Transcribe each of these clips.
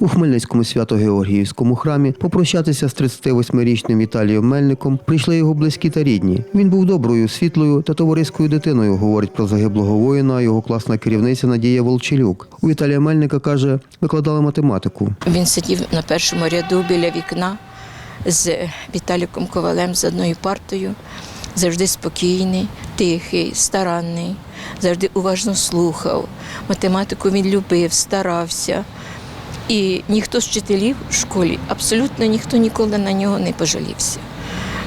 У Хмельницькому свято-Георгіївському храмі попрощатися з 38-річним Віталієм Мельником прийшли його близькі та рідні. Він був доброю, світлою та товариською дитиною, говорить про загиблого воїна його класна керівниця Надія Волчелюк. У Віталія Мельника каже, викладала математику. Він сидів на першому ряду біля вікна з Віталіком Ковалем з одною партою. Завжди спокійний, тихий, старанний, завжди уважно слухав. Математику він любив, старався. І ніхто з вчителів в школі, абсолютно ніхто ніколи на нього не пожалівся.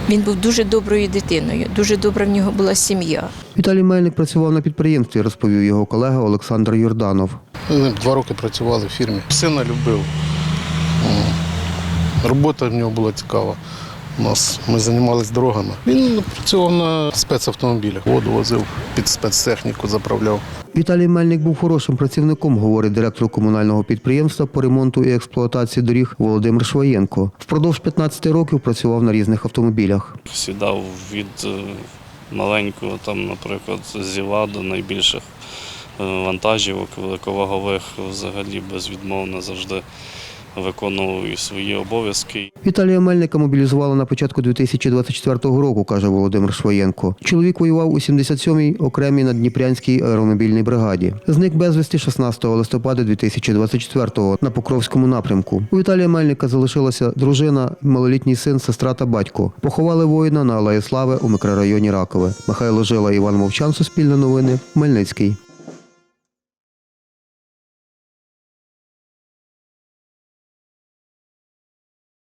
Він був дуже доброю дитиною, дуже добра в нього була сім'я. Віталій Мельник працював на підприємстві, розповів його колега Олександр Юрданов. Ми два роки працювали в фірмі. Сина любив. Робота в нього була цікава. У нас ми займалися дорогами. Він працював на спецавтомобілях, воду возив під спецтехніку, заправляв. Віталій Мельник був хорошим працівником, говорить директор комунального підприємства по ремонту і експлуатації доріг Володимир Шваєнко. Впродовж 15 років працював на різних автомобілях. сідав від е, маленького, там, наприклад, зіла до найбільших е, вантажівок великовагових, взагалі безвідмовно завжди виконував свої обов'язки. Віталія Мельника мобілізували на початку 2024 року, каже Володимир Шваєнко. Чоловік воював у 77-й окремій наддніпрянській аеромобільній бригаді. Зник безвісти 16 листопада 2024-го на Покровському напрямку. У Віталія Мельника залишилася дружина, малолітній син, сестра та батько. Поховали воїна на Алеї Слави у мікрорайоні Ракове. Михайло Жила, Іван Мовчан, Суспільне новини, Хмельницький.